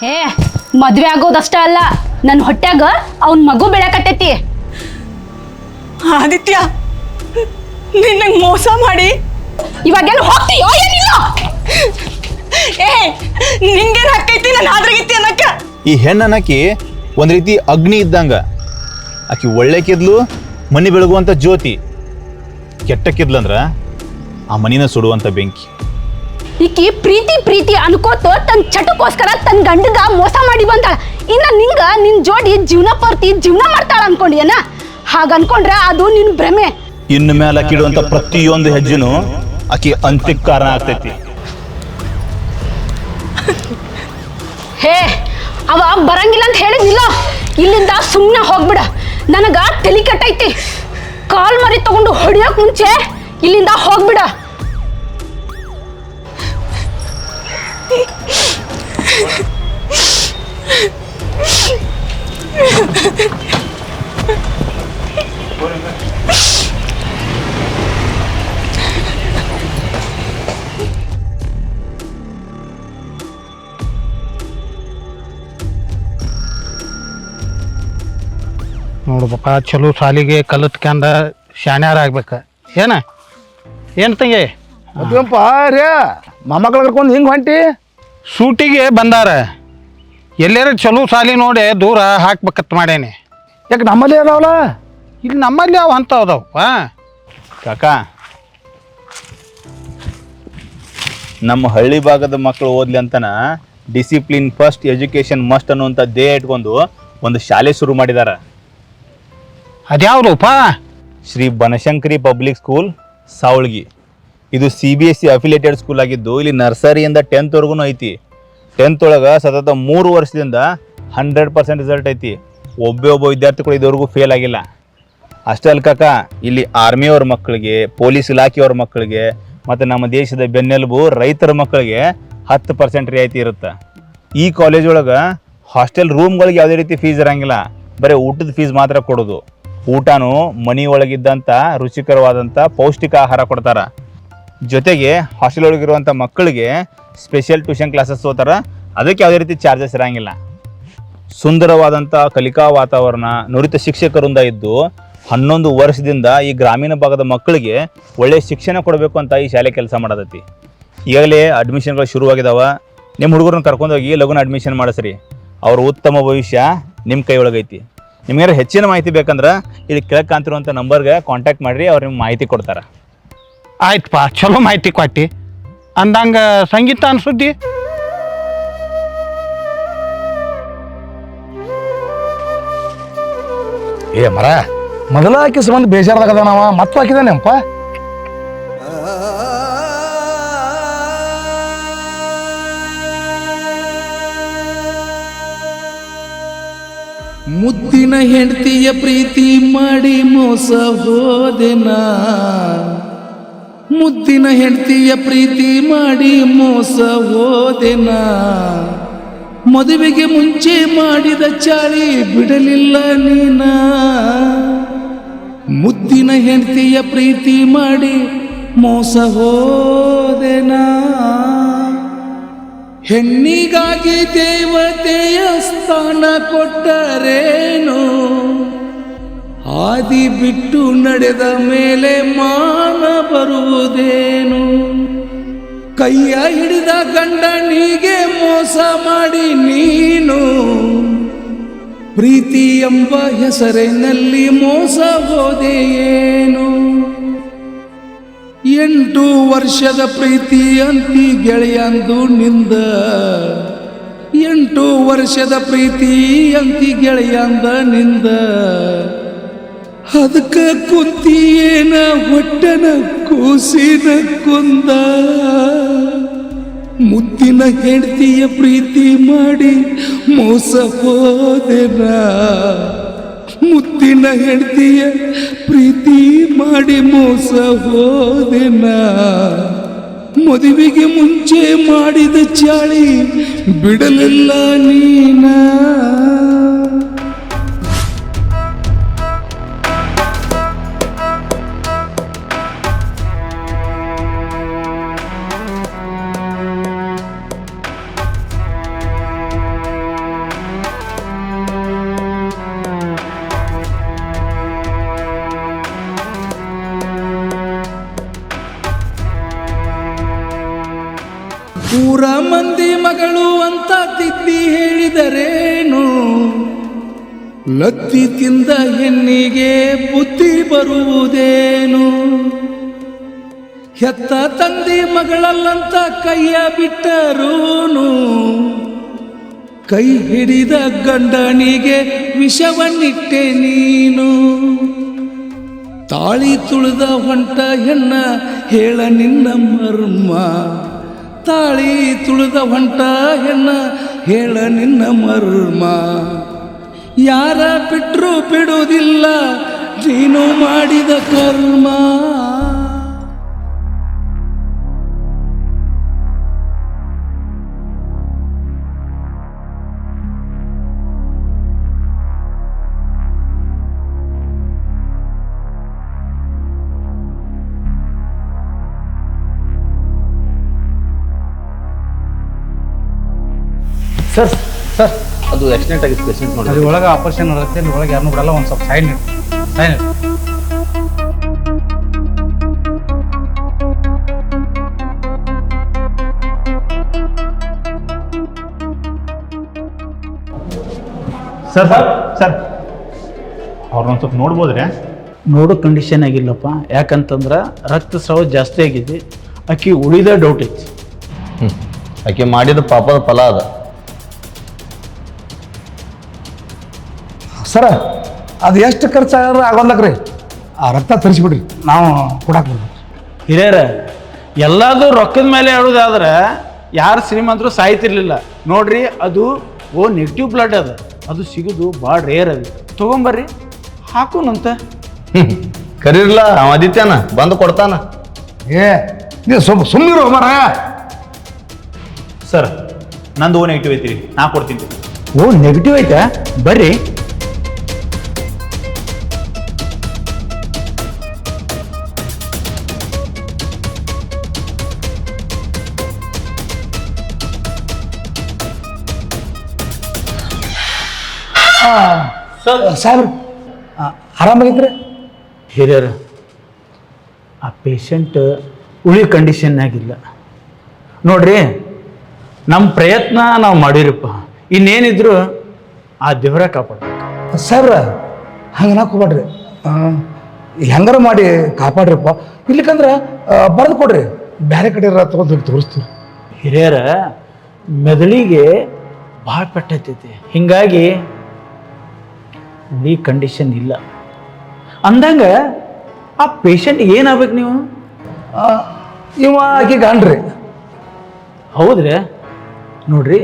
ಹೇ ಮದ್ವೆ ಆಗೋದಷ್ಟ ಅಲ್ಲ ನನ್ನ ಹೊಟ್ಯಾಗ ಅವನ್ ಮಗು ಬೆಳಕತ್ತೈತಿ ಆದಿತ್ಯ ನಿನ್ನ ಮೋಸ ಮಾಡಿ. ಇವಾಗೆಲ್ಲ ಹೋಗ್ತೀಯೋ ಏನಿಲ್ಲ? ಏ ನಿಂಗೇನ್ ಹಕ್ಕೈತಿ ನಾನು ಆದ್ರಗಿತ್ತಿ ಅನ್ನಕ್ಕ? ಈ ಹೆಣ್ಣು ಒಂದ್ ಒಂದು ರೀತಿ ಅಗ್ನಿ ಇದ್ದಂಗ. ಆಕಿ ಒಳ್ಳೆಕಿದ್ಲು ಮನಿ ಬೆಳಗುವಂಥ ಜ್ಯೋತಿ. ಕೆಟ್ಟಕ್ಕಿದ್ಲಂದ್ರ ಆ ಮನಿನ ಸುಡುವಂಥ ಬೆಂಕಿ. ಈಕಿ ಪ್ರೀತಿ ಪ್ರೀತಿ ಅನ್ಕೋತ ತನ್ನ ಚಟಕ್ಕೋಸ್ಕರ ತನ್ನ ಗಂಡಗ ಮೋಸ ಮಾಡಿ ಬಂದಾಳ ಇನ್ನ ನಿಂಗ ನಿನ್ ಜೋಡಿ ಜೀವನ ಪೂರ್ತಿ ಜೀವನ ಮಾಡ್ತಾಳ ಅನ್ಕೊಂಡಿಯನ? ಹಾಗ ಅನ್ಕೊಂಡ್ರೆ ಅದು ನಿನ್ ಭ್ರಮೆ. ಇನ್ನು ಮೇಲೆ ಕಿಡುವಂತ ಪ್ರತಿಯೊಂದು ಹೆಜ್ಜೆನು ಆಕಿ ಅಂತ್ಯಕ್ಕೆ ಕಾರಣ ಆಗ್ತೈತಿ. ಹೇ ಅವ ಬರಂಗಿಲ್ಲ ಅಂತ ಹೇಳಿದ್ನಿಲ್ಲ ಇಲ್ಲಿಂದ ಸುಮ್ಮನೆ ಹೋಗ್ಬಿಡ. ನನಗ ತಲಿ ಕೆಟ್ಟೈತಿ. ಕಾಲ್ ಮರಿ ತಗೊಂಡು ಹೊಡಿಯೋಕ್ ಮುಂಚೆ ಇಲ್ಲಿಂದ ಹೋಗ್ಬಿಡ. ನೋಡ್ಬೇಕ ಚಲೋ ಸಾಲಿಗೆ ಕಲಿತ್ಕಂದ ಶಾಣ್ಯಾರ ಆಗ್ಬೇಕ. ಏನ? ಏನು ತಂಗಿ? ರೇ ಮೊಮ್ಮಕ್ಳು ಕರ್ಕೊಂಡು ಹಿಂಗೆ ಹೊಂಟಿ? ಸೂಟಿಗೆ ಬಂದಾರ. ಎಲ್ಲಾರ ಚಲೋ ಸಾಲಿ ನೋಡಿ ದೂರ ಹಾಕ್ಬೇಕತ್ ಮಾಡೇನಿ. ಯಾಕೆ ನಮ್ಮಲ್ಲಿ ಅದಾವಲ್ಲ ಇಲ್ಲಿ ನಮ್ಮಲ್ಲಿ ಅವು ಅಂತ ಅದಾವಪ್ಪ ಕಾಕ. ನಮ್ಮ ಹಳ್ಳಿ ಭಾಗದ ಮಕ್ಕಳು ಓದ್ಲಿ ಅಂತನ ಡಿಸಿಪ್ಲಿನ್ ಫಸ್ಟ್ ಎಜುಕೇಶನ್ ಮಸ್ಟ್ ಅನ್ನುವಂಥ ಧ್ಯೇಯ ಇಟ್ಕೊಂಡು ಒಂದು ಶಾಲೆ ಶುರು ಮಾಡಿದಾರ. ಅದ್ಯಾವ್ದಪ್ಪ ಶ್ರೀ ಬನಶಂಕರಿ ಪಬ್ಲಿಕ್ ಸ್ಕೂಲ್ ಸಾವಳ್ಗಿ. ಇದು C B S C affiliated school ಆಗಿದ್ದು, ಇಲ್ಲಿ ನರ್ಸರಿಯಿಂದ ಟೆಂತ್ವರೆಗೂ ಐತಿ. ಟೆಂತ್ ಒಳಗೆ ಸತತ ಮೂರು ವರ್ಷದಿಂದ ಹಂಡ್ರೆಡ್ ಪರ್ಸೆಂಟ್ ರಿಸಲ್ಟ್ ಐತಿ. ಒಬ್ಬೇ ಒಬ್ಬ ವಿದ್ಯಾರ್ಥಿಗಳು ಇದುವರೆಗೂ ಫೇಲ್ ಆಗಿಲ್ಲ. ಅಷ್ಟೇ ಅಲ್ಲ ಕಾಕ, ಇಲ್ಲಿ ಆರ್ಮಿಯವ್ರ ಮಕ್ಕಳಿಗೆ ಪೊಲೀಸ್ ಇಲಾಖೆಯವ್ರ ಮಕ್ಕಳಿಗೆ, ಮತ್ತು ನಮ್ಮ ದೇಶದ ಬೆನ್ನೆಲುಬು ರೈತರ ಮಕ್ಕಳಿಗೆ ಹತ್ತು ಪರ್ಸೆಂಟ್ ರಿಯಾಯಿತಿ ಇರುತ್ತೆ. ಈ ಕಾಲೇಜ್ ಒಳಗೆ ಹಾಸ್ಟೆಲ್ ರೂಮ್ಗಳಿಗೆ ಯಾವುದೇ ರೀತಿ ಫೀಸ್ ಇರಂಗಿಲ್ಲ. ಬರೀ ಊಟದ ಫೀಸ್ ಮಾತ್ರ ಕೊಡೋದು. ಊಟನೂ ಮನಿ ಒಳಗಿದ್ದಂಥ ರುಚಿಕರವಾದಂಥ ಪೌಷ್ಟಿಕ ಆಹಾರ ಕೊಡ್ತಾರೆ. ಜೊತೆಗೆ ಹಾಸ್ಟೆಲ್ ಒಳಗಿರುವಂಥ ಮಕ್ಕಳಿಗೆ ಸ್ಪೆಷಲ್ ಟ್ಯೂಷನ್ ಕ್ಲಾಸಸ್ ಹೋಗ್ತಾರೆ ಅದಕ್ಕೆ ಯಾವುದೇ ರೀತಿ ಚಾರ್ಜಸ್ ಇರಂಗಿಲ್ಲ. ಸುಂದರವಾದಂಥ ಕಲಿಕಾ ವಾತಾವರಣ, ನುರಿತ ಶಿಕ್ಷಕರಿಂದ ಇದ್ದು ಹನ್ನೊಂದು ವರ್ಷದಿಂದ ಈ ಗ್ರಾಮೀಣ ಭಾಗದ ಮಕ್ಕಳಿಗೆ ಒಳ್ಳೆಯ ಶಿಕ್ಷಣ ಕೊಡಬೇಕು ಅಂತ ಈ ಶಾಲೆ ಕೆಲಸ ಮಾಡತೈತಿ. ಈಗಾಗಲೇ ಅಡ್ಮಿಷನ್ಗಳು ಶುರುವಾಗಿದಾವ. ನಿಮ್ಮ ಹುಡುಗರನ್ನ ಕರ್ಕೊಂಡೋಗಿ ಲಗುನ ಅಡ್ಮಿಷನ್ ಮಾಡಿಸ್ರಿ. ಅವ್ರ ಉತ್ತಮ ಭವಿಷ್ಯ ನಿಮ್ಮ ಕೈ ಒಳಗೈತಿ ನಿಮ್ಗೆ ಹೆಚ್ಚಿನ ಮಾಹಿತಿ ಬೇಕಂದ್ರೆ ಇಲ್ಲಿ ಕೆಳಗೆ ನಂಬರ್ಗೆ ಕಾಂಟ್ಯಾಕ್ಟ್ ಮಾಡಿರಿ, ಅವ್ರು ನಿಮ್ಗೆ ಮಾಹಿತಿ ಕೊಡ್ತಾರೆ. ಆಯ್ತಪ್ಪ ಚಲೋ ಮಾಹಿತಿ ಕೊಟ್ಟಿ. ಅಂದಂಗ ಸಂಗೀತ ಅನ್ಸುದ್ದಿ ಏ ಮರ ಮೊದಲ ಹಾಕಿ ಸಂಬಂಧ ಬೇಜಾರದಾಗ ನಾವ ಮತ್ತೆ ಹಾಕಿದಾನೆಪ್ಪ ಮುದ್ದಿನ ಹೆಂಡತಿಯ ಪ್ರೀತಿ ಮಾಡಿ ಮೋಸ ಹೋದೆನಾ ಮುದ್ದಿನ ಹೆಂಡತಿಯ ಪ್ರೀತಿ ಮಾಡಿ ಮೋಸ ಹೋದೆನಾ. ಮದುವೆಗೆ ಮುಂಚೆ ಮಾಡಿದ ಚಾಳಿ ಬಿಡಲಿಲ್ಲ ನೀನ. ಮುದ್ದಿನ ಹೆಂಡತಿಯ ಪ್ರೀತಿ ಮಾಡಿ ಮೋಸ ಹೋದೆನಾ. ಹೆಣ್ಣಿಗಾಗಿ ದೇವತೆಯ ಸ್ಥಾನ ಕೊಟ್ಟರೇನು? ಆದಿ ಬಿಟ್ಟು ನಡೆದ ಮೇಲೆ ಮಾನ ಬರುವುದೇನು? ಕೈಯ ಹಿಡಿದ ಗಂಡನಿಗೆ ಮೋಸ ಮಾಡಿ ನೀನು? ಪ್ರೀತಿ ಎಂಬ ಹೆಸರಿನಲ್ಲಿ ಮೋಸ ಹೋದೆಯೇನು ಎಂಟು ವರ್ಷದ ಪ್ರೀತಿ ಅಂತಿ ಗೆಳೆಯಂದು ನಿಂದ. ಎಂಟು ವರ್ಷದ ಪ್ರೀತಿ ಅಂತಿ ಗೆಳೆಯಂದ ನಿಂದ. ಅದಕ್ಕ ಕುಂತಿಯೇನ ಹೊಟ್ಟನ ಕೂಸಿನ ಕುಂದ? ಮುತ್ತಿನ ಹೆಂಡತಿಯ ಪ್ರೀತಿ ಮಾಡಿ ಮೋಸ ಹೋದೆನ? ಮುತ್ತಿನ ಹೆಂಡತಿಯ ಪ್ರೀತಿ ಮಾಡಿ ಮೋಸ ಹೋದೆನ? ಮದುವೆಗೆ ಮುಂಚೆ ಮಾಡಿದ ಚಾಳಿ ಬಿಡಲಿಲ್ಲ ನೀನ? ಲತ್ತಿ ತಿಂದ ಹೆಣ್ಣಿಗೆ ಬುದ್ಧಿ ಬರುವುದೇನು? ಹೆತ್ತ ತಂದಿ ಮಗಳಲ್ಲಂತ ಕೈಯ ಬಿಟ್ಟರೂನು? ಕೈ ಹಿಡಿದ ಗಂಡನಿಗೆ ವಿಷವನ್ನಿಟ್ಟೆ ನೀನು? ತಾಳಿ ತುಳಿದ ಹೊಂಟ ಹೆಣ್ಣ ಹೇಳ ನಿನ್ನ ಮರ್ಮ. ತಾಳಿ ತುಳಿದ ಹೊಂಟ ಹೆಣ್ಣ ಹೇಳ ನಿನ್ನ ಮರ್ಮ. ಯಾರ ಬಿಟ್ಟರು ಬಿಡುವುದಿಲ್ಲ ನೀನು ಮಾಡಿದ ಕರ್ಮ. Sir sir. ಅದು ಆಕ್ಸಿಡೆಂಟ್ ಆಗಿತ್ತು ಪೇಷಂಟ್ ನೋಡಿ ಅಲ್ಲಿ ಒಳಗೆ ಆಪರೇಷನ್ ಇರುತ್ತೆ ಅಲ್ಲಿ ಒಳಗೆ ಯಾರನ್ನೂ ಬಿಡಲ್ಲ ಒಂದು ಸ್ವಲ್ಪ ಸೈನ್ ಸೈನ್ ಸರ್ ಸರ್ ಅವ್ರನ್ನೊಂದು ಸ್ವಲ್ಪ ನೋಡ್ಬೋದ್ರೆ? ನೋಡೋ ಕಂಡೀಷನ್ ಆಗಿಲ್ಲಪ್ಪ. ಯಾಕಂತಂದ್ರೆ ರಕ್ತಸ್ರಾವ ಜಾಸ್ತಿ ಆಗಿದೆ. ಅಕ್ಕಿ ಉಳಿದ ಡೌಟ್ ಐತಿ. ಆಕೆ ಮಾಡಿದ ಪಾಪದ ಫಲ ಅದ. ಸರ ಅದು ಎಷ್ಟು ಖರ್ಚಾಗ ಆಗೋಲ್ಲಕ್ರಿ ಆ ರಕ್ತ ತರಿಸ್ಬಿಡ್ರಿ ನಾವು ಕೊಡಕ್ಕೆ ಬರ್ಬೇಕು. ಹಿರಿಯರ ಎಲ್ಲದು ರೊಕ್ಕದ ಮೇಲೆ ಆಡೋದಾದ್ರೆ ಯಾರು ಶ್ರೀಮಂತರು ಸಾಯ್ತಿರ್ಲಿಲ್ಲ. ನೋಡ್ರಿ ಅದು ಓ ನೆಗೆಟಿವ್ ಬ್ಲಡ್ ಅದು. ಅದು ಸಿಗೋದು ಭಾಳ ರೇರ್ ಅದು. ತೊಗೊಂಬರ್ರಿ ಹಾಕೋಣಂತ. ಹ್ಮ್. ಕರೀರ್ಲ ಅವ ಆದಿತ್ಯನ ಬಂದು ಕೊಡ್ತಾನ. ಏ ನೀವು ಸ್ವಲ್ಪ ಸುಮ್ಮನಿರು ಮರ ಸರ್ ನಂದು ಓ ನೆಗೆಟಿವ್ ಐತಿ ನಾ ಕೊಡ್ತೀನಿ. ಓ ನೆಗೆಟಿವ್ ಐತಾ? ಬರ್ರಿ. ಸಾಹೇಬ್ರು ಆರಾಮಾಗಿದ್ರೆ ಹಿರಿಯರು. ಆ ಪೇಷಂಟ್ ಉಳಿ ಕಂಡೀಷನ್ನಾಗಿಲ್ಲ ನೋಡ್ರಿ ನಮ್ಮ ಪ್ರಯತ್ನ ನಾವು ಮಾಡಿರಪ್ಪ. ಇನ್ನೇನಿದ್ರು ಆ ದೇವರ ಕಾಪಾಡ್ಬೇಕು. ಸಾಹೇಬ್ರ ಹಂಗೆ ನಾ ಕೊಡ್ರಿ ಹೆಂಗಾರ ಮಾಡಿ ಕಾಪಾಡ್ರಿಪ್ಪ. ಇಲ್ಲಿಕಂದ್ರೆ ಬರೆದು ಕೊಡ್ರಿ. ಬೇರೆ ಕಡೆ ತಗೊಂಡು ಹೋಗಿ ತೋರಿಸ್ತೀವಿ ಹಿರಿಯರ ಮೆದುಳಿಗೆ ಭಾಳ ಪೆಟ್ಟೈತೈತಿ. ಹಿಂಗಾಗಿ ಉಳಿ ಕಂಡೀಷನ್ ಇಲ್ಲ. ಅಂದಂಗ ಆ ಪೇಷಂಟ್ ಏನಾಗ್ಬೇಕು ನೀವು? ಇವ ಆಕೆ ಗಾಂಡ್ರಿ. ಹೌದ್ರಿ? ನೋಡ್ರಿ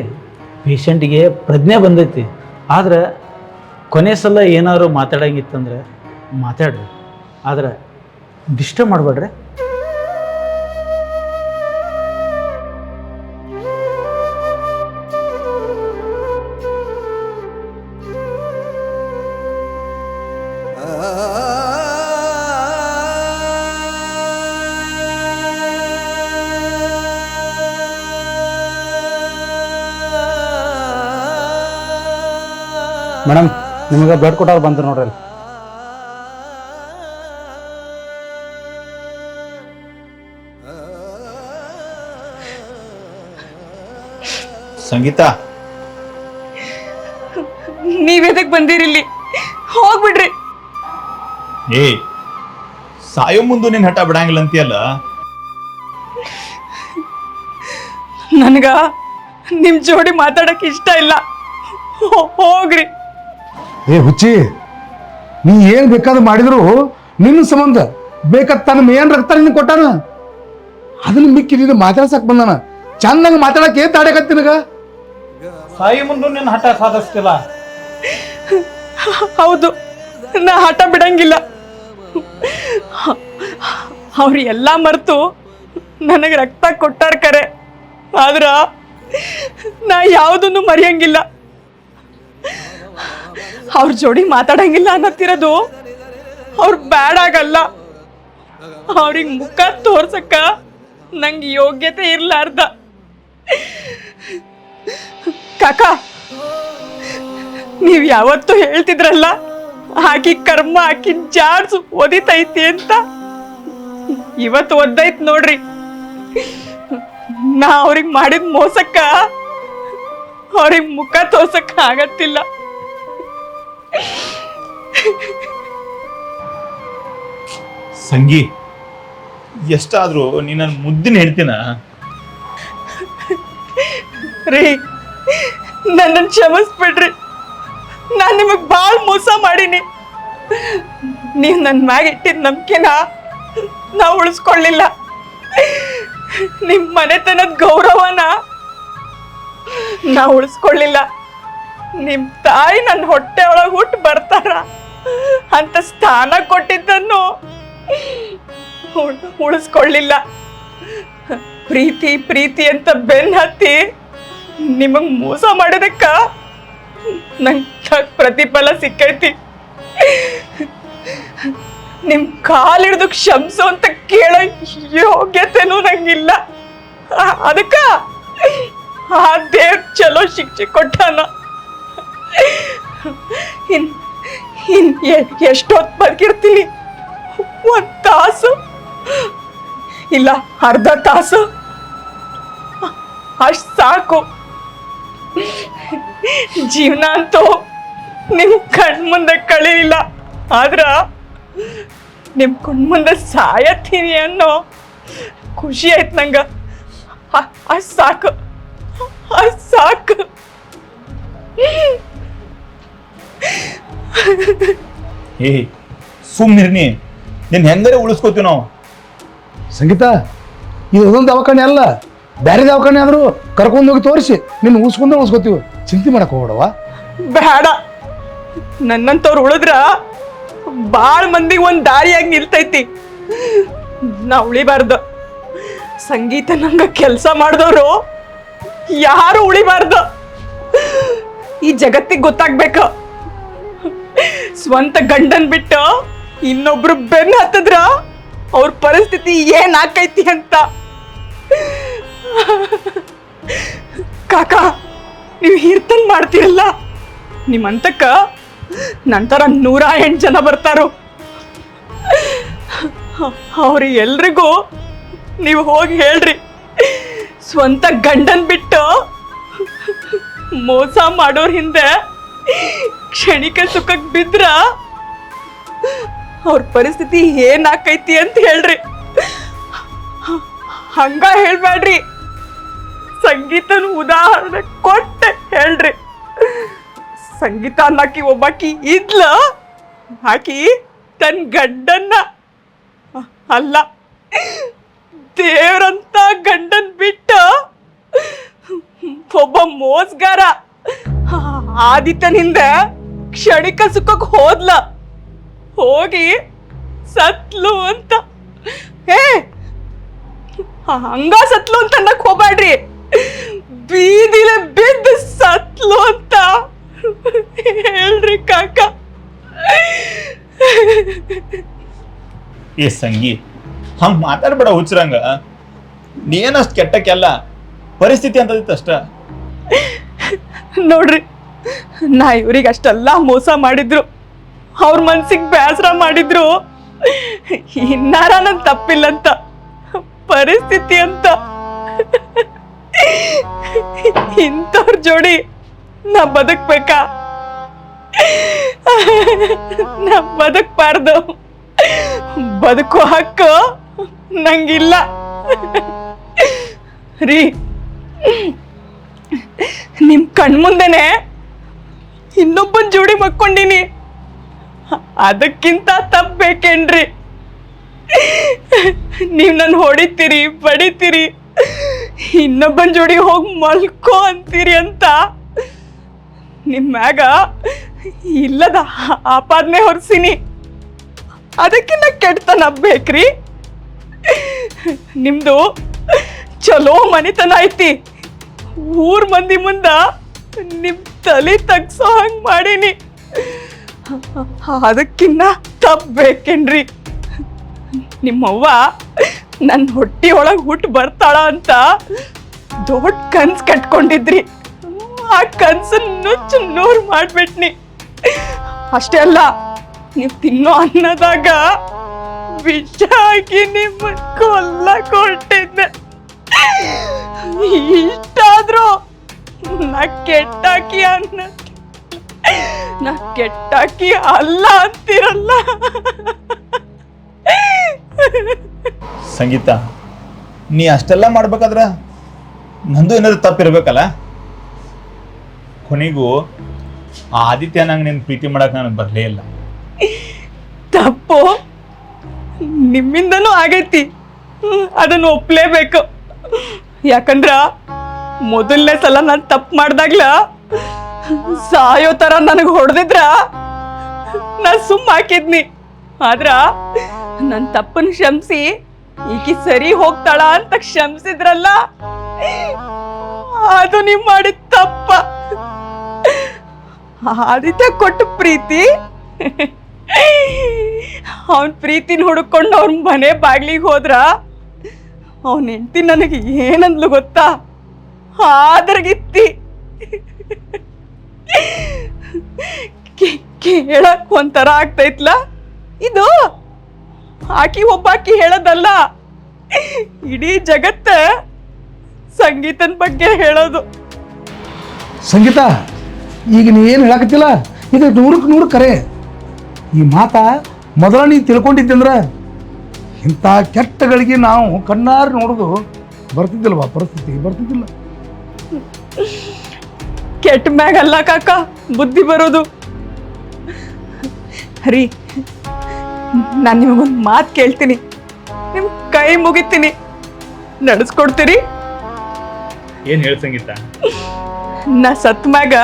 ಪೇಷಂಟಿಗೆ ಪ್ರಜ್ಞೆ ಬಂದೈತಿ. ಆದ್ರೆ ಕೊನೆ ಸಲ ಏನಾದ್ರು ಮಾತಾಡಂಗಿತ್ತಂದ್ರೆ ಮಾತಾಡ್ರಿ. ಆದ್ರೆ ಡಿಸ್ಟರ್ಬ್ ಮಾಡಬೇಡ್ರಿ. ಮೇಡಮ್ ನಿಮಗೆ ಬ್ಲಡ್ ಕೊಟ್ಟಾರ ಬಂದ್ರು ನೋಡ್ರಿ ಅಲ್ಲಿ. ಸಂಗೀತ. ನೀವೆದಕ್ ಬಂದಿರಿಲ್ಲಿ ಹೋಗ್ಬಿಡ್ರಿ. ಏ ಸಾಯೋ ಮುಂದೆ ನಿನ್ ಹಠ ಬಿಡಂಗಿಲ್ಲ ಅಂತೀಯಲ್ಲ? ನನಗ ನಿಮ್ ಜೋಡಿ ಮಾತಾಡಕ್ ಇಷ್ಟ ಇಲ್ಲ. ಹೋ- ಹೋಗ್ರಿ. ಏ ಹುಚ್ಚಿ ನೀ ಏನ್ ಬೇಕಾದ್ರೂ ಮಾಡಿದ್ರು ನಿನ್ನ ಸಂಬಂಧ ಬೇಕಾದ ತನ್ನ ಏನು ರಕ್ತ ನಿನ್ನ ಕೊಟ್ಟಾನ? ಅದನ್ನ ಮಿಕ್ಕಿ ನೀನು ಮಾತಾಡ್ಸಕ್ ಬಂದಾನ. ಚೆನ್ನಾಗಿ ಮಾತಾಡಕ್ ಏನ್ ತಾಡಕತ್ತಿನಗ ಸಾಯಿ ಮುಂದೆ ನಿನ್ನ ಹಠ ಸಾಧಿಸ್ತಿಲ್ಲ. ಹೌದು ನಾ ಹಠ ಬಿಡಂಗಿಲ್ಲ. ಅವ್ರು ಎಲ್ಲ ಮರೆತು ನನಗೆ ರಕ್ತ ಕೊಟ್ಟಾರ ಕರೆ. ಆದ್ರ ನಾ ಯಾವುದನ್ನು ಮರೆಯಂಗಿಲ್ಲ. ಅವ್ರ ಜೋಡಿ ಮಾತಾಡಂಗಿಲ್ಲ ಅನ್ನತ್ತಿರೋದು. ಅವ್ರು ಬ್ಯಾಡ್ ಆಗಲ್ಲ. ಅವ್ರಿಗೆ ಮುಖ ತೋರ್ಸಕ್ಕ ನಂಗೆ ಯೋಗ್ಯತೆ ಇರ್ಲಾರ್ದ. ಕಾಕ, ನೀವು ಯಾವತ್ತೂ ಹೇಳ್ತಿದ್ರಲ್ಲ ಹಾಕಿ ಕರ್ಮ ಹಾಕಿ ಜಾಡ್ಸ್ ಒದಿತೈತಿ ಅಂತ. ಇವತ್ತು ಒದ್ದೈತ್ ನೋಡ್ರಿ. ನಾ ಅವ್ರಿಗೆ ಮಾಡಿದ ಮೋಸಕ್ಕ, ಅವ್ರಿಗೆ ಮುಖ ತೋರ್ಸಕ್ಕ ಆಗತ್ತಿಲ್ಲ. ಸಂಗಿ, ಎಷ್ಟಾದ್ರೂ ನನ್ನ ಮುದ್ದಿನ ಹೇಳ್ತೀನ? ರೀ ನನ್ನನ್ನು ಕ್ಷಮಿಸ್ಬಿಡ್ರಿ. ನಾನು ನಿಮಗೆ ಭಾಳ ಮೋಸ ಮಾಡೀನಿ. ನೀವು ನನ್ನ ಮ್ಯಾಗ ಇಟ್ಟಿದ್ ನಂಬಿಕೆನ ನಾ ಉಳಿಸ್ಕೊಳ್ಳಿಲ್ಲ. ನಿಮ್ಮ ಮನೆತನದ ಗೌರವನ ನಾ ಉಳಿಸ್ಕೊಳ್ಳಿಲ್ಲ. ನಿಮ್ಮ ತಾಯಿ ನನ್ನ ಹೊಟ್ಟೆ ಒಳಗೆ ಹುಟ್ಟು ಬರ್ತಾರ. ಅಂತ ಸ್ಥಾನ ಕೊಟ್ಟಿದ್ದನ್ನು ಉಳ್- ಉಳಿಸ್ಕೊಳ್ಳಿಲ್ಲ. ಪ್ರೀತಿ ಪ್ರೀತಿ ಅಂತ ಬೆನ್ ಹತ್ತಿ ನಿಮಗ್ ಮೋಸ ಮಾಡೋದಕ್ಕ ನಂಗೆ ಪ್ರತಿಫಲ ಸಿಕ್ಕೈತಿ. ನಿಮ್ ಕಾಲಿಡ್ದು ಕ್ಷಮಿಸೋ ಅಂತ ಕೇಳೋ ಯೋಗ್ಯತೆನೂ ನಂಗಿಲ್ಲ. ಅದಕ್ಕ ಆ ದೇವ್ ಚಲೋ ಶಿಕ್ಷೆ ಕೊಟ್ಟಾನ. ಇನ್ ಇನ್ ಎಷ್ಟೊತ್ತು ಬದುಕಿರ್ತೀನಿ ಒಂದು ತಾಸು? ಇಲ್ಲ, ಅರ್ಧ ತಾಸು? ಅಷ್ಟು ಸಾಕು. ಜೀವನ ಅಂತೂ ನಿಮ್ಮ ಕಣ್ ಮುಂದೆ ಕಳೀಲಿಲ್ಲ. ಆದ್ರೆ ನಿಮ್ಮ ಕಣ್ ಮುಂದೆ ಸಾಯತ್ತೀನಿ ಅನ್ನೋ ಖುಷಿ ಆಯ್ತು ನಂಗೆ. ಅಷ್ಟ್ ಸಾಕು. ಅಷ್ಟು ಸಾಕು. ಏ ಸುಮ್ಮನಿರ್ನಿ ನಿನ್ನ ಹೆಂಗಾರೆ ಉಳಿಸ್ಕೋತೀವಿ ನಾವು? ಸಂಗೀತ ಇದು ಅದೊಂದು ದವಾಖಾನೆ ಅಲ್ಲ. ಬೇರೆ ದವಾಖಾನೆ ಆದರೂ ಕರ್ಕೊಂಡು ಹೋಗಿ ತೋರಿಸಿ. ನಿನ್ನ ಉಳಿಸ್ಕೊಂಡೆ ಉಳಿಸ್ಕೋತೀವಿ. ಚಿಂತೆ ಮಾಡಕ್ ಹೋಗಡವ ಬೇಡ. ನನ್ನಂತವ್ರು ಉಳಿದ್ರ ಭಾಳ ಮಂದಿಗೆ ಒಂದು ದಾರಿಯಾಗಿ ನಿಲ್ತೈತಿ. ನಾ ಉಳಿಬಾರ್ದು. ಸಂಗೀತ ನಂಗ ಕೆಲಸ ಮಾಡಿದವರು ಯಾರು ಉಳಿಬಾರ್ದು. ಈ ಜಗತ್ತಿಗೆ ಗೊತ್ತಾಗ್ಬೇಕು. ಸ್ವಂತ ಗಂಡನ್ ಬಿಟ್ಟು ಇನ್ನೊಬ್ರು ಬೆನ್ನು ಹತ್ತದ್ರ? ಅವ್ರ ಪರಿಸ್ಥಿತಿ ಏನ್ ಆಕೈತಿ ಅಂತ? ಕಾಕ, ನೀವು ಹೀರ್ತನ್ ಮಾಡ್ತೀರಲ್ಲ? ನಿಮ್ಮಂತಕ್ಕ ನಂತರ ನೂರ ಎಂಟು ಜನ ಬರ್ತಾರೋ? ಅವ್ರಿ ಎಲ್ರಿಗೂ ನೀವು ಹೋಗಿ ಹೇಳ್ರಿ. ಸ್ವಂತ ಗಂಡನ್ ಬಿಟ್ಟು ಮೋಸ ಮಾಡೋರ್ ಹಿಂದೆ ಕ್ಷಣಿಕ ಸುಖಕ್ಕೆ ಬಿದ್ರ? ಅವ್ರ ಪರಿಸ್ಥಿತಿ ಏನಾಕೈತಿ ಅಂತ ಹೇಳ್ರಿ. ಹಂಗ ಹೇಳ್ಬೇಡ್ರಿ ಸಂಗೀತನ ಉದಾಹರಣೆ ಕೊಟ್ಟೆ ಹೇಳ್ರಿ. ಸಂಗೀತ ಅನ್ನಕಿ ಒಬ್ಬಾಕಿ ಇದ್ಲ, ಆಕಿ ತನ್ನ ಗಂಡನ್ನ, ಅಲ್ಲ, ದೇವ್ರಂತ ಗಂಡನ್ ಬಿಟ್ಟ ಒಬ್ಬ ಮೋಸ್ಗಾರ ಆದಿತ್ಯನಿಂದ ಕ್ಷಣಿಕ ಸುಖಕ್ಕೆ ಹೋದ್ಲ. ಹೋಗಿ ಸತ್ಲು ಅಂತ. ಏ ಹಂಗ ಸತ್ಲು ಅಂತ ಅನ್ನಕ್ ಹೋಗ್ಬೇಡ್ರಿ ಬೀದಿಲೆ ಬಿದ್ದು ಸತ್ಲು ಅಂತ. ಹೇಳ್ರಿ ಕಾಕ. ಏ ಸಂಗಿ ಹಂಗ್ ಮಾತಾಡ್ಬೇಡ ಹುಚ್ಚರಂಗ. ನೀನಷ್ಟು ಕೆಟ್ಟಕ್ಕೆಲ್ಲ ಪರಿಸ್ಥಿತಿ ಅಂತದಿತ್ತು ಅಷ್ಟ ನೋಡ್ರಿ ನಾ ಇವ್ರಿಗೆ ಅಷ್ಟೆಲ್ಲ ಮೋಸ ಮಾಡಿದ್ರು. ಅವ್ರ ಮನ್ಸಿಗೆ ಬೇಸರ ಮಾಡಿದ್ರು. ಇನ್ನಾರ ನನ್ ತಪ್ಪಿಲ್ಲಂತ, ಪರಿಸ್ಥಿತಿ ಅಂತ. ಇಂಥವ್ರ ಜೋಡಿ ನಾ ಬದುಕ್ಬೇಕಾ? ನಾ ಬದುಕ್ಬಾರ್ದು. ಬದುಕು ಹಕ್ಕು ನಂಗಿಲ್ಲ. ರೀ, ನಿಮ್ ಕಣ್ಮುಂದೆನೆ ಇನ್ನೊಬ್ಬನ್ ಜೋಡಿ ಮಕ್ಕೊಂಡಿನಿ. ಅದಕ್ಕಿಂತ ತಪ್ಪಬೇಕೇನ್ರಿ ನೀವ್ ನನ್ ಹೊಡಿತೀರಿ, ಬಡಿತೀರಿ, ಇನ್ನೊಬ್ಬನ ಜೋಡಿ ಹೋಗಿ ಮಲ್ಕೋ ಅಂತೀರಿ ಅಂತ. ನಿಮ್ ಮ್ಯಾಗ ಇಲ್ಲದ ಆಪಾದನೆ ಹೊರ್ಸಿನಿ. ಅದಕ್ಕಿಂತ ಕೆಟ್ಟತನ ಬೇಕ್ರಿ? ನಿಮ್ಮದು ಚಲೋ ಮನೆತನ ಐತಿ. ಊರ್ ಮಂದಿ ಮುಂದ ನಿಮ್ ತಲೆ ತಗ್ಸೋ ಹಂಗೆ ಮಾಡೀನಿ. ಅದಕ್ಕಿನ್ನ ತಪ್ಪಬೇಕೇನ್ರಿ ನಿಮ್ಮವ್ವ ನನ್ನ ಹೊಟ್ಟಿ ಒಳಗೆ ಹುಟ್ಟು ಬರ್ತಾಳ ಅಂತ ದೊಡ್ಡ ಕನ್ಸು ಕಟ್ಕೊಂಡಿದ್ರಿ. ಆ ಕನ್ಸನ್ನ ನುಚ್ಚು ನೂರು ಮಾಡ್ಬಿಟ್ನಿ. ಅಷ್ಟೇ ಅಲ್ಲ, ನೀವು ತಿನ್ನೋ ಅನ್ನದಾಗ ವಿಷ ಹಾಕಿ ನಿಮ್ಮ ಕೊಲ್ಲ ಕೊಟ್ಟಿದ್ದೆ. ಇಷ್ಟಾದ್ರೂ ನಾ ಕೆಟ್ಟಾಕಿ ಅನ್ನ. ನಾ ಕೆಟ್ಟಾಕಿ ಅಲ್ಲ ಅಂತಿರಲ್ಲ. ಸಂಗೀತ ನೀ ಅಷ್ಟೆಲ್ಲ ಮಾಡ್ಬೇಕಾದ್ರ ನಂದು ಏನಾದ್ರು ತಪ್ಪಿರ್ಬೇಕಲ್ಲ ಕೊನೆಗೂ ಆ ಆದಿತ್ಯ ನಂಗೆ ನಿನ್ ಪ್ರೀತಿ ಮಾಡಕ್ಕೆ ನನಗೆ ಬರಲೇ ಇಲ್ಲ. ತಪ್ಪು. ನಿಮ್ಮಿಂದನೂ ಆಗೈತಿ. ಅದನ್ನು ಒಪ್ಲೇಬೇಕು. ಯಾಕಂದ್ರ ಮೊದಲನೇ ಸಲ ನಾನು ತಪ್ಪು ಮಾಡ್ದಾಗ್ಲ ಸಾಯೋ ತರ ನನಗೆ ಹೊಡೆದಿದ್ರ ನಾ ಸುಮ್ಮ ಹಾಕಿದ್ನಿ. ಆದ್ರ ನನ್ನ ತಪ್ಪನ್ನು ಕ್ಷಮಿಸಿ ಈಕಿ ಸರಿ ಹೋಗ್ತಾಳ ಅಂತ ಕ್ಷಮಿಸಿದ್ರಲ್ಲ? ಅದು ನೀವ್ ಮಾಡಿದ ತಪ್ಪ. ಆದಿತ್ಯ ಕೊಟ್ಟು ಪ್ರೀತಿ. ಅವನ್ ಪ್ರೀತಿನ ಹುಡುಕೊಂಡು ಅವ್ನ ಮನೆ ಬಾಗ್ಲಿಗೆ ಹೋದ್ರ ಅವನ್ ಹೆಂಡತಿ ನನಗೆ ಏನಂದ್ಲು ಗೊತ್ತಾ? ಆದರ್ಗಿತ್ತಿ ಕೇ- ಕೇಳಕ್ ಒಂಥರ ಆಗ್ತೈತ್ಲ. ಇದು ಆಕಿ ಒಬ್ಬಾಕಿ ಹೇಳೋದಲ್ಲ. ಇಡೀ ಜಗತ್ತ ಸಂಗೀತನ ಬಗ್ಗೆ ಹೇಳೋದು. ಸಂಗೀತ, ಈಗ ನೀ ಏನು ಹೇಳಕತ್ತಿಲ್ಲ? ಇದು ನೂರಕ್ಕೆ ನೂರು ಕರೆ. ಈ ಮಾತ ಮೊದಲ ನೀ ತಿಳ್ಕೊಂಡಿದ್ದಂದ್ರೆ ಇಂಥ ಕೆಟ್ಟಗಳಿಗೆ ನಾವು ಕಣ್ಣಾರು ನೋಡೋದು ಬರ್ತಿದ್ದಿಲ್ವಾ? ಪರಿಸ್ಥಿತಿ ಬರ್ತಿದ್ದಿಲ್ಲ. ಕೆಟ್ಟ ಮ್ಯಾಗಲ್ಲ ಕಾಕ ಬುದ್ಧಿ ಬರೋದು. ಹರಿ ನಾನು ನಿಮಗೊಂದು ಮಾತು ಕೇಳ್ತೀನಿ. ನಿಮ್ ಕೈ ಮುಗಿತೀನಿ. ನಡೆಸ್ಕೊಡ್ತೀರಿ? ಏನು ಹೇಳ ಸಂಗೀತ? ನಾ ಸತ್ ಮ್ಯಾಗ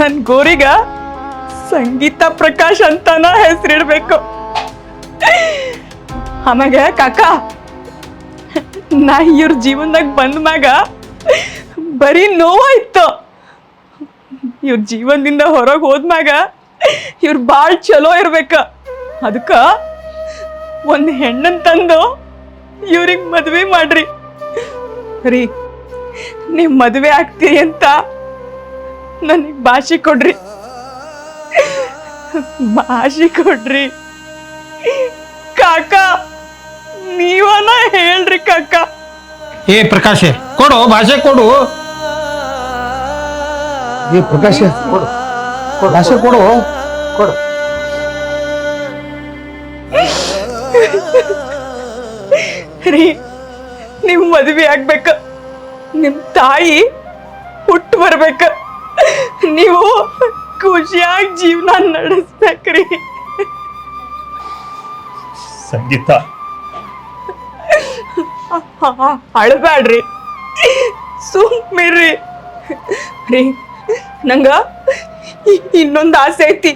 ನನ್ ಗೋರಿಗ ಸಂಗೀತ ಪ್ರಕಾಶ್ ಅಂತಾನ ಹೆಸರಿಡ್ಬೇಕು. ಆಮ್ಯಾಗ ಕಾಕ ನಾ ಇವ್ರ ಜೀವನದಾಗ ಬಂದ ಮ್ಯಾಗ ಬರೀ ನೋವಾಯ್ತು. ಇವ್ರ ಜೀವನದಿಂದ ಹೊರಗೆ ಹೋದ್ಮ್ಯಾಗ ಇವ್ರು ಭಾಳ ಚಲೋ ಇರ್ಬೇಕ. ಅದಕ್ಕೆ ಒಂದು ಹೆಣ್ಣನ್ ತಂದು ಇವ್ರಿಗೆ ಮದುವೆ ಮಾಡ್ರಿ. ರೀ, ನೀವು ಮದುವೆ ಆಗ್ತೀರಿ ಅಂತ ನನಗೆ ಭಾಷೆ ಕೊಡ್ರಿ. ಭಾಷೆ ಕೊಡ್ರಿ. ಕಾಕ, ನೀವನ ಹೇಳ್ರಿ ಕಾಕ. ಏ ಪ್ರಕಾಶೆ, ಕೊಡು, ಭಾಷೆ ಕೊಡು. ಏ ಪ್ರಕಾಶ ಕೊಡು. ಪ್ರಕಾಶ ಕೊಡು. ಕೊಡು. ರೀ ನೀವು ಮದುವೆ ಆಗ್ಬೇಕ. ನಿಮ್ ತಾಯಿ ಹುಟ್ಟು ಬರ್ಬೇಕ. ನೀವು ಖುಷಿಯಾಗಿ ಜೀವನ ನಡೆಸ್ಬೇಕ್ರಿ ಸಂಗೀತ. ಅಳಬೇಡ್ರಿ ಸುಮ್ಮಿರ್ರಿ ರೀ ನಂಗ ಇನ್ನೊಂದು ಆಸೆ ಐತಿ.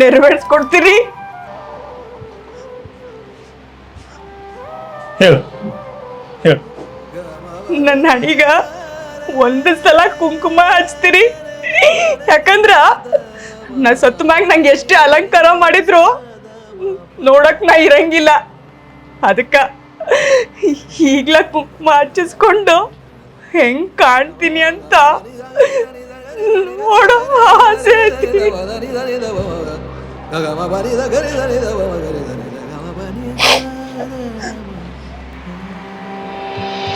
ನೆರವೇರಿಸ್ಕೊಡ್ತೀರಿ? ನನ್ನ ಹಣಿಗ ಒಂದು ಸಲ ಕುಂಕುಮ ಹಚ್ತೀರಿ. ಯಾಕಂದ್ರ ನಾ ಸತ್ತು ಮ್ಯಾಗ ನಂಗೆ ಎಷ್ಟೇ ಅಲಂಕಾರ ಮಾಡಿದ್ರು ನೋಡಕ್ ನಾ ಇರಂಗಿಲ್ಲ. ಅದಕ್ಕ ಈಗ್ಲ ಕುಂಕುಮ ಹಚ್ಚಿಸ್ಕೊಂಡು ಹೆಂಗ್ ಕಾಣ್ತೀನಿ ಅಂತ ನೋಡೋ ಆಸೆ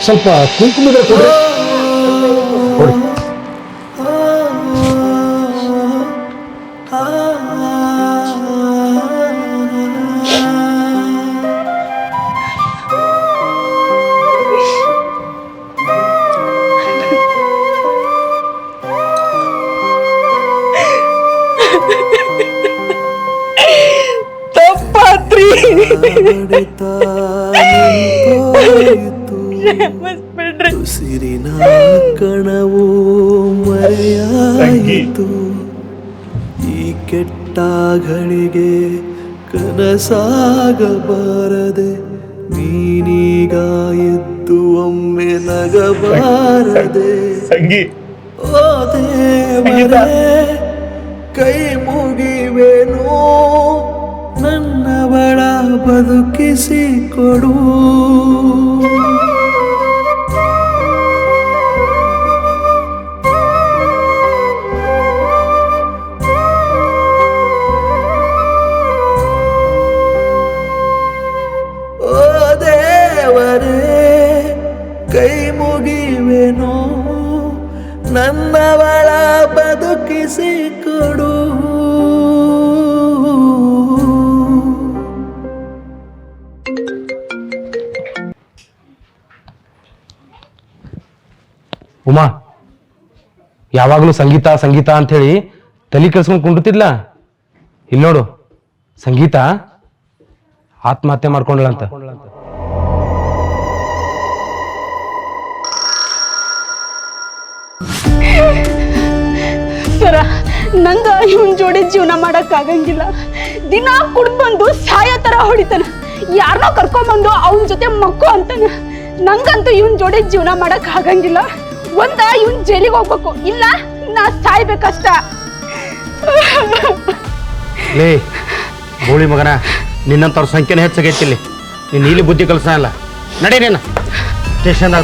ಸ್ವಲ್ಪ ಕುಂಕುಮದ ಕೊಡಿ ಕನಸಾಗಬಾರದೆ ನೀನೀಗ ಎದ್ದು ಒಮ್ಮೆ ನಗಬಾರದೆ. ಸಂಗಿ ಓ ದೇವರೇ ಕೈ ಮುಗಿವೆನು ನನ್ನವಳ ಬದುಕಿಸಿ ಕೊಡು. ನನ್ನವಳ ಬದುಕಿಸಿ ಕೊಡು. ಉಮಾ, ಯಾವಾಗಲೂ ಸಂಗೀತ ಸಂಗೀತ ಅಂಥೇಳಿ ತಲೆ ಕೆಲ್ಸ್ಕೊಂಡು ಕುಂಡುತ್ತಿದ್ಲ ಇಲ್ಲಿ ನೋಡು, ಸಂಗೀತ ಆತ್ಮಹತ್ಯೆ ಮಾಡ್ಕೊಂಡ್ಲಂತ ನಂಗ ಇವನ್ ಜೋಡಿ ಜೀವನ ಮಾಡಕ್ ಆಗಂಗಿಲ್ಲ ದಿನ ಕುಡ್ದ್ ಬಂದು ಸಾಯೋ ತರ ಹೊಡಿತಾನ. ಯಾರನ್ನೋ ಕರ್ಕೊಂಬಂದು ಅವನ ಜೊತೆ ಮಕ್ಕು ಅಂತಾನ. ನಂಗಂತೂ ಇವನ್ ಜೋಡಿ ಜೀವನ ಮಾಡಕ್ ಆಗಂಗಿಲ್ಲ ಒಂದ ಇವನ್ ಜೈಲಿಗೆ ಹೋಗ್ಬೇಕು. ಇಲ್ಲ, ನಾ ಸಾಯ್ಬೇಕಷ್ಟ. ಲೇ ಗೋಳಿ ಮಗನ ನಿನ್ನಂಥವ್ರ ಸಂಖ್ಯೆನೇ ಹೆಚ್ಚಾಗೈತಿ ಇಲ್ಲಿ. ನೀನು ಇಲ್ಲಿ ಬುದ್ಧಿ ಕೆಲಸ ಇಲ್ಲ ನಡೀನೇನ ಸ್ಟೇಷನ್ ಸ್ಟೇಷನ್ದಾಗ